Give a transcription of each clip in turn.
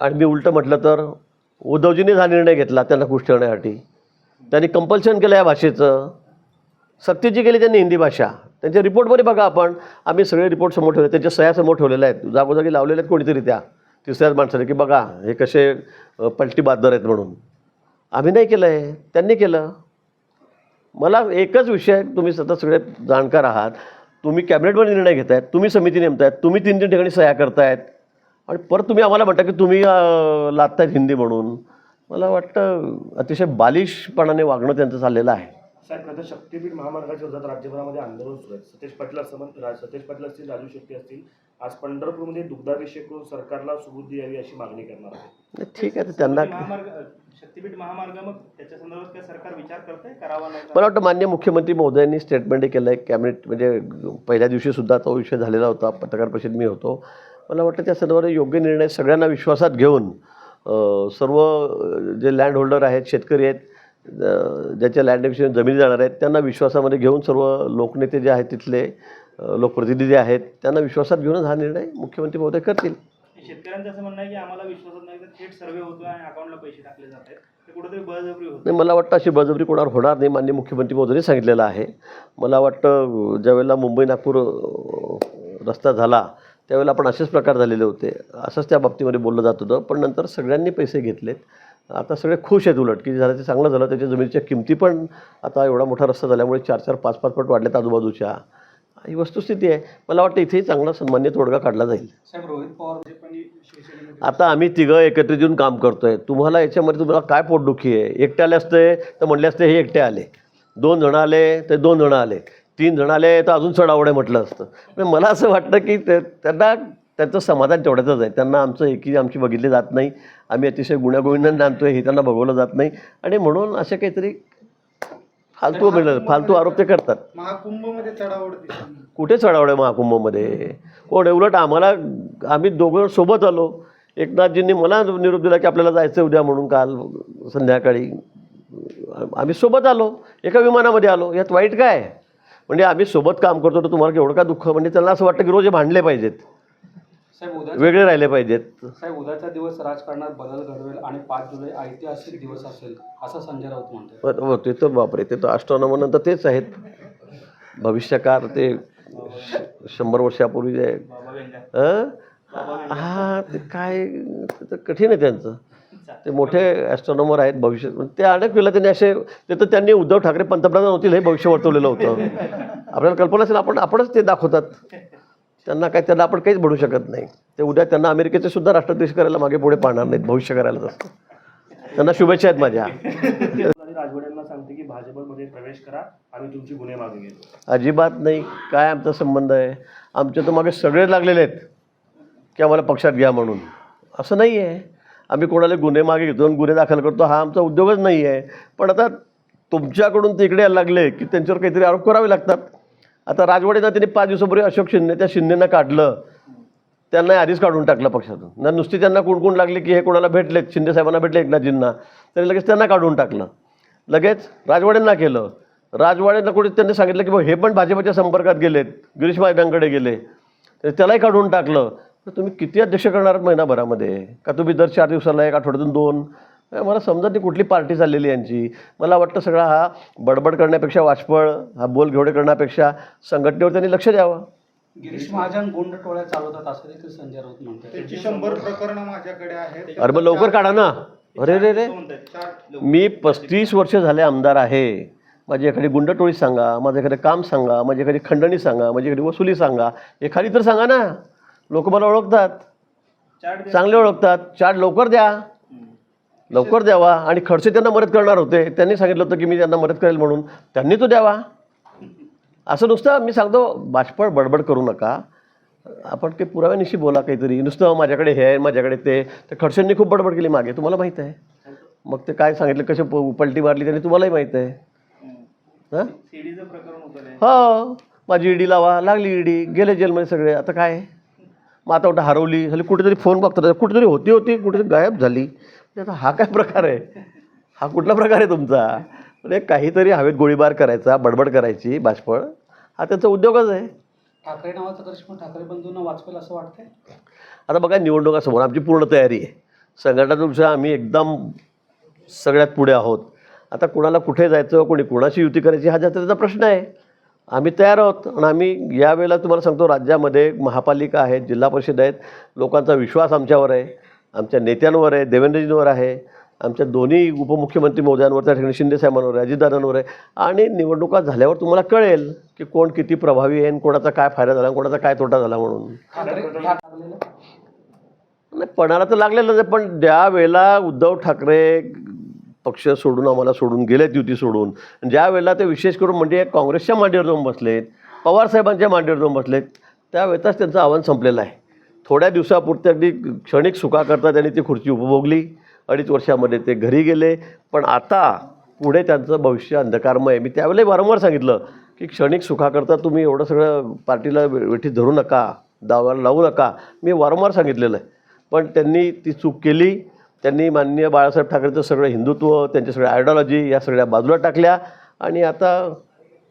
आणि मी उलटं म्हटलं तर उद्धवजींनीच हा निर्णय घेतला त्यांना खुश ठेवण्यासाठी. त्यांनी कंपल्शन केलं या भाषेचं. सक्तीची केली त्यांनी हिंदी भाषा. त्यांच्या रिपोर्टमध्ये बघा आपण आम्ही सगळे रिपोर्ट समोर ठेवले. त्यांच्या सह्या समोर ठेवलेल्या आहेत. जागोजागी लावलेल्या आहेत कोणीतरी त्या तिसऱ्याच माणसाने की बघा हे कसे पलटी बादर आहेत म्हणून. आम्ही नाही केलं आहे त्यांनी केलं. मला एकच विषय तुम्ही सतत सगळे जाणकार आहात. तुम्ही कॅबिनेटवर निर्णय घेत आहेत तुम्ही समिती नेमतायत. तुम्ही तीन तीन ठिकाणी सह्या करतायत. आणि परत तुम्ही आम्हाला म्हणता की तुम्ही अं, लादतायत हिंदी म्हणून. मला वाटतं अतिशय बालिशपणाने वागणं त्यांचं चाललेलं आहे. साहेब आता शक्तीपीठ महामार्गाच्या विरोधात राज्यभरामध्ये आंदोलन सुरू आहे. सतेज पाटील असं सतेज पाटील असतील राजू शेट्टी असतील आज पंढरपूरमध्ये दुग्धाभिषेक करून सरकारला सुबुद्धी यावी अशी मागणी करणार आहे ठीक आहे तर त्यांना महामार्ग शक्तीपीठ महामार्ग मग त्याच्या संदर्भात काय सरकार विचार करतंय? करावा मला वाटतं मान्य मुख्यमंत्री महोदयांनी स्टेटमेंटही केलं आहे कॅबिनेट म्हणजे पहिल्या दिवशीसुद्धा तो विषय झालेला होता. पत्रकार परिषद मी होतो. मला वाटतं त्या संदर्भात योग्य निर्णय सगळ्यांना विश्वासात घेऊन सर्व जे लँड होल्डर आहेत शेतकरी आहेत ज्याच्या लँड एक्विजिशन जमिनी जाणार आहेत त्यांना विश्वासामध्ये घेऊन सर्व लोकनेते जे आहेत तिथले लोकप्रतिनिधी आहेत त्यांना विश्वासात घेऊनच हा निर्णय मुख्यमंत्री महोदय करतील. शेतकऱ्यांचं असं म्हणणं आहे की आम्हाला विश्वासात नाही तर थेट सर्वे होतो आणि अकाउंटला पैसे टाकले जात आहेत. नाही मला वाटतं अशी बळजबरी कोणावर होणार नाही मान्य मुख्यमंत्री महोदयांनी सांगितलेलं आहे. मला वाटतं ज्यावेळेला मुंबई नागपूर रस्ता झाला त्यावेळेला आपण असेच प्रकार झालेले होते. असंच त्या बाबतीमध्ये बोललं जात होतं. पण नंतर सगळ्यांनी पैसे घेतलेत. आता सगळे खुश आहेत उलट की झालं ते चांगलं झालं. त्याच्या जमिनीच्या किमती पण आता एवढा मोठा रस्ता झाल्यामुळे चार चार पाच पाच पट वाढल्यात आजूबाजूच्या. ही वस्तुस्थिती आहे. मला वाटतं इथेही चांगला सन्मान्य तोडगा काढला जाईल. आता आम्ही तिघं एकत्रित येऊन काम करतोय. तुम्हाला याच्यामध्ये तुम्हाला काय पोटदुखी आहे? एकटे आले असते तर म्हणले असते हे एकटे आले. दोन जण आले तर दोन जण आले. तीन जण आले तर अजून चढ आवड आहे म्हटलं असतं. म्हणजे मला असं वाटतं की ते त्यांना त्यांचं समाधान तेवढ्याचंच आहे. त्यांना आमचं एकी आमची बघितली जात नाही. आम्ही अतिशय गुण्यागोविंदाने आणतोय हे त्यांना बघवलं जात नाही. आणि म्हणून असे काहीतरी फालतू मिळलं फालतू आरोप ते करतात. महाकुंभमध्ये चढावड कुठे चढावलं आहे महाकुंभमध्ये? कोण? उलट आम्हाला आम्ही दोघं सोबत आलो. एकनाथजींनी मला निरोप दिला की आपल्याला जायचं उद्या म्हणून काल संध्याकाळी. आम्ही सोबत आलो. एका विमानामध्ये आलो. यात वाईट काय? आहे? म्हणजे आम्ही सोबत काम करतो तर तुम्हाला केवढं का दुःख? म्हणजे त्यांना असं वाटतं की रोज हे भांडले पाहिजेत. साहेब उद्या वेगळे राहिले पाहिजेत. साहेब उद्याचा दिवस राजकारणात बदल घडवेल आणि पाच जुलै ऐतिहासिक दिवस असेल असं संजय राऊत म्हणतात. हो ते तर बापरे ते तर अष्टोनॉमर नंतर तेच आहेत. भविष्यकाळ ते शंभर वर्षापूर्वी जे हं? हा ते काय कठीण आहे त्यांचं. ते मोठे ॲस्ट्रॉनॉमर आहेत भविष्य ते अनेक वेळेला त्यांनी असे ते तर त्यांनी उद्धव ठाकरे पंतप्रधान होतील हे भविष्य वर्तवलेलं होतं. आपल्याला कल्पना असेल आपण आपणच ते दाखवतात. त्यांना काय त्यांना आपण काहीच बनू शकत नाही. ते उद्या त्यांना अमेरिकेचे सुद्धा राष्ट्राध्यक्ष करायला मागे पुढे पाहणार नाहीत भविष्य करायलाच असतं त्यांना शुभेच्छा आहेत माझ्या. आणि राजवाड्यांना सांगते की भाजपमध्ये प्रवेश करा आम्ही तुमची गुन्हे मागे घेतो अजिबात नाही. काय आमचा संबंध आहे? आमच्या तर मागे सगळे लागलेले आहेत. की आम्हाला पक्षात घ्या म्हणून. असं नाही आहे आम्ही कोणाला गुन्हे मागे घेतो आणि गुन्हे दाखल करतो हा आमचा उद्योगच नाही आहे. पण आता तुमच्याकडून तिकडे यायला लागले की त्यांच्यावर काहीतरी आरोप करावे लागतात. आता राजवाडेनं त्यांनी पाच दिवसापूर्वी अशोक शिंदे त्या शिंदेनं काढलं. त्यांना आधीच काढून टाकलं पक्षातून. ना नुसती त्यांना कुणकुण लागले की हे कोणाला भेटलेत शिंदेसाहेबांना भेटले एकनाथजींना. तरी लगेच त्यांना काढून टाकलं. लगेच राजवाड्यांना केलं. राजवाड्यांना कुठे त्यांनी सांगितलं की हे पण भाजपच्या संपर्कात गेलेत गिरीश महाजनांकडे गेले. तर त्यालाही काढून टाकलं. तर तुम्ही किती अध्यक्ष करणार आहात महिनाभरामध्ये? का तुम्ही दर चार दिवसाला एक आठवड्यातून दोन? मला समजत नाही कुठली पार्टी चाललेली आहे यांची. मला वाटतं सगळा हा बडबड करण्यापेक्षा वाचपळ हा बोल घेवडे करण्यापेक्षा संघटनेवर त्यांनी लक्ष द्यावं. गिरीश महाजन गुंड टोळ्या चालवतात असं देखील संजय राऊत म्हणतात. त्याची शंभर प्रकरणं माझ्याकडे आहेत अरे मग लवकर काढा ना. अरे रे रे मी पस्तीस वर्ष झाले आमदार आहे. माझी एखादी गुंडटोळी सांगा माझं एखादं काम सांगा माझी एखादी खंडणी सांगा माझी एखादी वसुली सांगा. एखादी तर सांगा ना. लोक मला ओळखतात. चांगले ओळखतात. चार्ट लवकर द्या. लवकर द्यावा. आणि खडसे त्यांना मदत करणार होते. त्यांनी सांगितलं होतं की मी त्यांना मदत करेल म्हणून. त्यांनी तो द्यावा. असं नुसतं मी सांगतो बाष्पळ बडबड करू नका. आपण काही पुराव्यानिशी बोला काहीतरी. नुसतं माझ्याकडे हे आहे माझ्याकडे ते. तर खडसेंनी खूप बडबड केली मागे. तुम्हाला माहीत आहे. मग ते काय सांगितलं कसे पलटी मारली त्यांनी तुम्हालाही माहीत आहे. हां? ते. हो. माझी ईडी लावा. लागली ईडी. गेले जेलमध्ये सगळे. आता काय? मग आता वाटतं हरवली झाली कुठेतरी फोन बघतो कुठेतरी होती होती कुठेतरी गायब झाली. आता हा काय प्रकार आहे? हा कुठला प्रकार आहे तुमचा? म्हणजे काहीतरी हवेत गोळीबार करायचा बडबड करायची बाष्पळ हा त्यांचा उद्योगच आहे. ठाकरे नावाचा करिश्मा ठाकरे बंधूंना वाचवेल असं वाटतंय? आता बघा निवडणुकासमोर आमची पूर्ण तयारी आहे. संघटनादृष्ट्या आम्ही एकदम सगळ्यात पुढे आहोत. आता कुणाला कुठे जायचं कोणी कुणाशी युती करायची हा जात्रेचा प्रश्न आहे. आम्ही तयार आहोत आणि आम्ही यावेळेला तुम्हाला सांगतो राज्यामध्ये महापालिका आहेत जिल्हा परिषद आहेत. लोकांचा विश्वास आमच्यावर आहे. आमच्या नेत्यांवर आहे देवेंद्रजींवर आहे. आमच्या दोन्ही उपमुख्यमंत्री महोदयांवर त्या ठिकाणी शिंदेसाहेबांवर आहे अजितदादांवर आहे. आणि निवडणुका झाल्यावर तुम्हाला कळेल की कोण किती प्रभावी आहे आणि कोणाचा काय फायदा झाला आणि कोणाचा काय तोटा झाला म्हणून. नाही पणाला तर लागलेलंच आहे पण ज्या वेळेला उद्धव ठाकरे पक्ष सोडून आम्हाला सोडून गेलेत युती सोडून. ज्या वेळेला ते विशेष करून म्हणजे काँग्रेसच्या मांडीवर जाऊन बसलेत पवारसाहेबांच्या मांडीवर जाऊन बसलेत त्यावेळेतच त्यांचं आव्हान संपलेलं आहे. थोड्या दिवसापुरते अगदी क्षणिक सुखाकरता त्यांनी ती खुर्ची उपभोगली. अडीच वर्षामध्ये ते घरी गेले. पण आता पुढे त्यांचं भविष्य अंधकारमय आहे. मी त्यावेळेला वारंवार सांगितलं की क्षणिक सुखाकरता तुम्ही एवढं सगळं पार्टीला वेठी वेठीत धरू नका दावाला लावू नका. मी वारंवार सांगितलेलं आहे. पण त्यांनी ती चूक केली. त्यांनी माननीय बाळासाहेब ठाकरेचं सगळं हिंदुत्व त्यांच्या सगळ्या आयडिओलॉजी या सगळ्या बाजूला टाकल्या आणि आता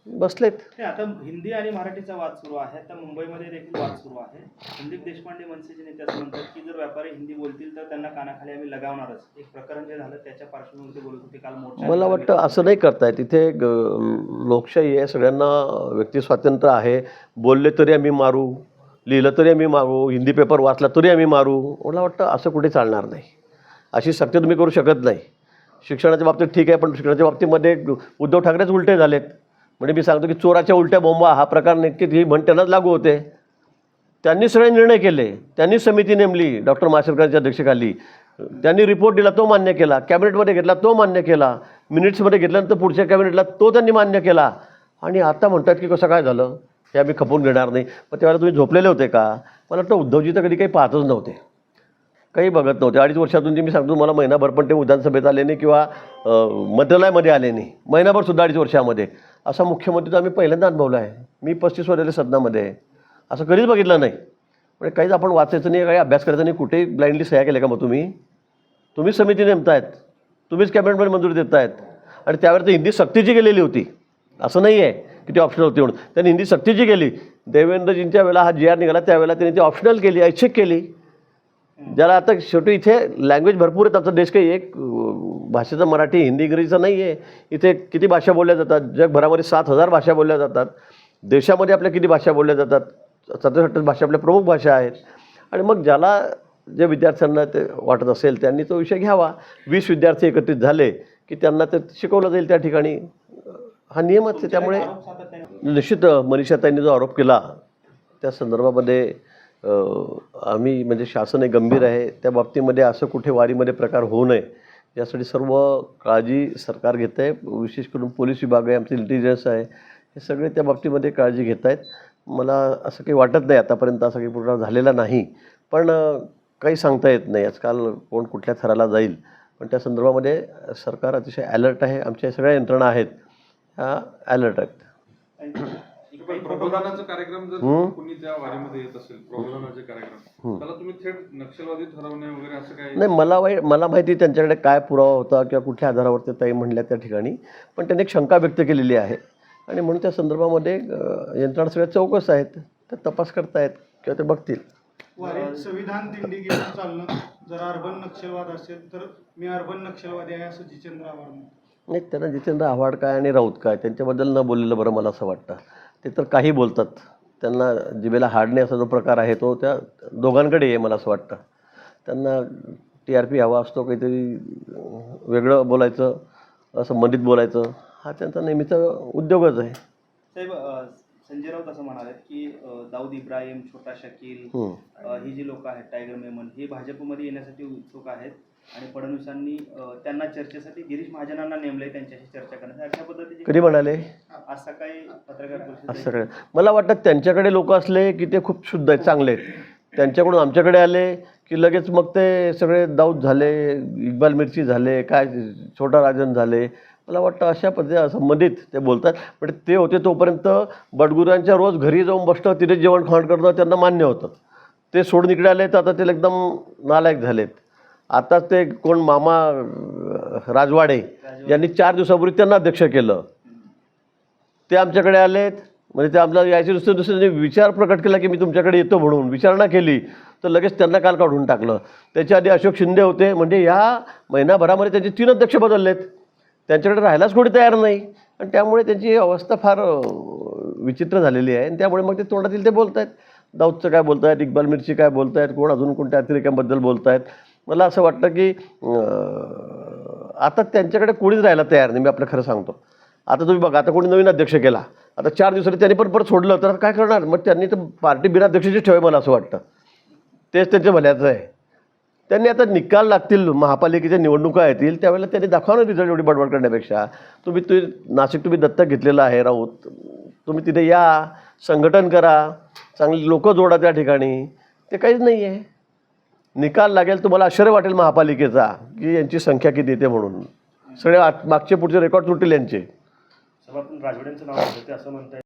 बसलेत. आता हिंदी आणि मराठीचा वाद सुरू आहे आता मुंबईमध्ये देखील वाद सुरू आहे. संदीप देशपांडे मनसेचे नेते असं म्हणतात की जर व्यापारी हिंदी बोलतील तर त्यांना कानाखाली आम्ही लगावणारच. एक प्रकरण जे झालं त्याच्या पार्श्वभूमीवर बोलत होते काल मोर्चा मला वाटतं असं नाही करताय तिथे लोकशाही आहे सगळ्यांना व्यक्ती स्वातंत्र्य आहे. बोलले तरी आम्ही मारू लिहिलं तरी आम्ही मारू हिंदी पेपर वाचला तरी आम्ही मारू. मला वाटतं असं कुठे चालणार नाही. अशी सक्ती तुम्ही करू शकत नाही. शिक्षणाच्या बाबतीत ठीक आहे पण शिक्षणाच्या बाबतीमध्ये उद्धव ठाकरेच उलटे झालेत. म्हणजे मी सांगतो की चोराच्या उलट्या बोंबा हा प्रकार नक्कीच ही म्हण लागू होते. त्यांनी सगळे निर्णय केले. त्यांनी समिती नेमली डॉक्टर माशेलकरांच्या अध्यक्षतेखाली. त्यांनी रिपोर्ट दिला तो मान्य केला. कॅबिनेटमध्ये घेतला तो मान्य केला. मिनिट्समध्ये घेतल्यानंतर पुढच्या कॅबिनेटला तो त्यांनी मान्य केला. आणि आता म्हणतात की कसं काय झालं हे आम्ही खपवून घेणार नाही. मग त्यावेळेला तुम्ही झोपलेले होते का? मला वाटतं उद्धवजी तर कधी काही पाहतच नव्हते. काही बघत नव्हते. अडीच वर्षातून जे मी सांगतो मला महिनाभर पण ते विधानसभेत आले नाही किंवा मंत्रालयामध्ये आले नाही. महिनाभर सुद्धा अडीच वर्षामध्ये. असा मुख्यमंत्री तर आम्ही पहिल्यांदा अनुभवला आहे. मी पस्तीस वर्षाच्या सदनामध्ये आहे. असं कधीच बघितलं नाही. म्हणजे काहीच आपण वाचायचं नाही काही अभ्यास करायचा नाही कुठेही ब्लाइंडली सह्या केल्या का मग तुम्ही? तुम्हीच समिती नेमतायत. तुम्हीच कॅबिनेटमध्ये मंजुरी देतायत. आणि त्यावेळेस तर हिंदी सक्तीची गेलेली होती असं नाही आहे की ती ऑप्शनल होती म्हणून. त्यांनी हिंदी सक्तीची केली देवेंद्रजींच्या वेळेला हा जी आर निघाला त्यावेळेला त्यांनी ती ऑप्शनल केली ऐच्छिक केली. ज्याला आता शेवटी इथे लँग्वेज भरपूर आहेत. आमचा देश काही एक भाषेचा मराठी हिंदी इंग्रजीचा नाही आहे इथे किती भाषा बोलल्या जातात? जगभरामध्ये सात हजार भाषा बोलल्या जातात. देशामध्ये आपल्या किती भाषा बोलल्या जातात? सत्तर अठ्ठावीस भाषा आपल्या प्रमुख भाषा आहेत. आणि मग ज्याला जे विद्यार्थ्यांना ते वाटत असेल त्यांनी तो विषय घ्यावा. वीस विद्यार्थी एकत्रित झाले की त्यांना ते शिकवलं जाईल त्या ठिकाणी. हा नियमच आहे. त्यामुळे निश्चित मनीषाताईंनी जो आरोप केला त्या संदर्भामध्ये आम्ही म्हणजे शासन हे गंभीर आहे. त्या बाबतीमध्ये असं कुठे वारीमध्ये प्रकार होऊ नये यासाठी सर्व काळजी सरकार घेत आहे. विशेष करून पोलीस विभाग आहे आमचे इंटेलिजन्स आहे. हे सगळे त्या बाबतीमध्ये काळजी घेत आहेत. मला असं काही वाटत नाही आतापर्यंत असा काही पूर्ण झालेला नाही. पण काही सांगता येत नाही. आजकाल कोण कुठल्या थराला जाईल. पण त्या संदर्भामध्ये सरकार अतिशय ॲलर्ट आहे. आमच्या सगळ्या यंत्रणा आहेत. ह्या ॲलर्ट आहेत. कार्यक्रम जर. कुणी त्या वारीमध्ये येत असेल प्रबोधनाचे कार्यक्रम त्याला तुम्ही थेट नक्षलवादी ठरवणे वगैरे असं काय नाही मला वाई मला माहिती त्यांच्याकडे काय पुरावा होता किंवा कुठल्या आधारावरती ताई म्हणल्या त्या ठिकाणी पण त्यांनी एक शंका व्यक्त केलेली आहे. आणि म्हणून त्या संदर्भामध्ये यंत्रणा सगळ्या चौकस आहेत त्या तपास करतायत किंवा ते बघतील. संविधान दिंडी घेऊन चालणं जर अर्बन नक्षलवाद असेल तर मी अर्बन नक्षलवादी आहे असं जितेंद्र आव्हाड नाही त्यांना जितेंद्र आव्हाड काय आणि राऊत काय त्यांच्याबद्दल न बोललेलं बरं मला असं वाटतं. ते तर काही बोलतात. त्यांना जिभेला हाडणे असा जो प्रकार आहे तो त्या दोघांकडे आहे मला असं वाटतं. त्यांना टी आर पी हवा असतो काहीतरी वेगळं बोलायचं असं मंडित बोलायचं हा त्यांचा नेहमीचा उद्योगच आहे. साहेब संजय राऊत असं म्हणाले की दाऊद इब्राहिम छोटा शकील ही जी लोक आहेत टायगर मेमन हे भाजपमध्ये येण्यासाठी उत्सुक आहेत. आणि फडणवीसांनी त्यांना चर्चेसाठी गिरीश महाजनांना नेमलंय त्यांच्याशी चर्चा करण्यासाठी. अशा पद्धतीची कधी म्हणाले? आज सकाळी पत्रकार असं परिषद सगळं मला वाटतं त्यांच्याकडे लोक असले की ते खूप शुद्ध आहेत चांगले आहेत. त्यांच्याकडून आमच्याकडे आले की लगेच मग ते सगळे दाऊद झाले इक्बाल मिर्ची झाले काय छोटा राजन झाले. मला वाटतं अशा पद्धती संबंधित ते बोलतात. पण ते होते तोपर्यंत बडगुरांच्या रोज घरी जाऊन बसतं तिथे जेवण खाण करणं त्यांना मान्य होतं. ते सोडून इकडे आले तर आता ते एकदम नालायक झालेत. आता ते कोण मामा राजवाडे यांनी चार दिवसापूर्वी त्यांना अध्यक्ष केलं. ते आमच्याकडे आलेत. म्हणजे ते आपल्याला यायचे दुसऱ्या दुसऱ्याने विचार प्रकट केला की मी तुमच्याकडे येतो म्हणून. विचारणा केली. तर लगेच त्यांना काल काढून टाकलं. त्याच्या आधी अशोक शिंदे होते. म्हणजे या महिनाभरामध्ये त्यांचे तीन अध्यक्ष बदललेत. त्यांच्याकडे राहायलाच कोणी तयार नाही. आणि त्यामुळे त्यांची अवस्था फार विचित्र झालेली आहे. आणि त्यामुळे मग ते तोंडातील ते बोलत आहेत दाऊदचं काय बोलत आहेत इक्बाल मिरची काय बोलत आहेत कोण अजून कोणत्या अतिरेकांबद्दल बोलत आहेत मला असं वाटतं की आता त्यांच्याकडे कोणीच राहायला तयार नाही मी आपलं खरं सांगतो. आता तुम्ही बघा आता कोणी नवीन अध्यक्ष केला आता चार दिवसांनी त्यांनी पण परत सोडलं तर काय करणार? मग त्यांनी तर पार्टी बिनाध्यक्षाची ठेवाय मला असं वाटतं. तेच त्यांच्या भल्याचं आहे. त्यांनी आता निकाल लागतील महापालिकेच्या निवडणुका येतील त्यावेळेला त्यांनी दाखवणार रिझल्ट एवढी बडबड करण्यापेक्षा. तुम्ही तुम्ही नाशिक तुम्ही दत्तक घेतलेलं आहे राऊत. तुम्ही तिथे या संघटन करा चांगली लोकं जोडा त्या ठिकाणी. ते काहीच नाही आहे निकाल लागेल तुम्हाला आश्चर्य वाटेल महापालिकेचा की यांची संख्या किती येते म्हणून. सगळे मागचे पुढचे रेकॉर्ड तुटतील यांचे. राजवाड्यांचं नाव असं म्हणतात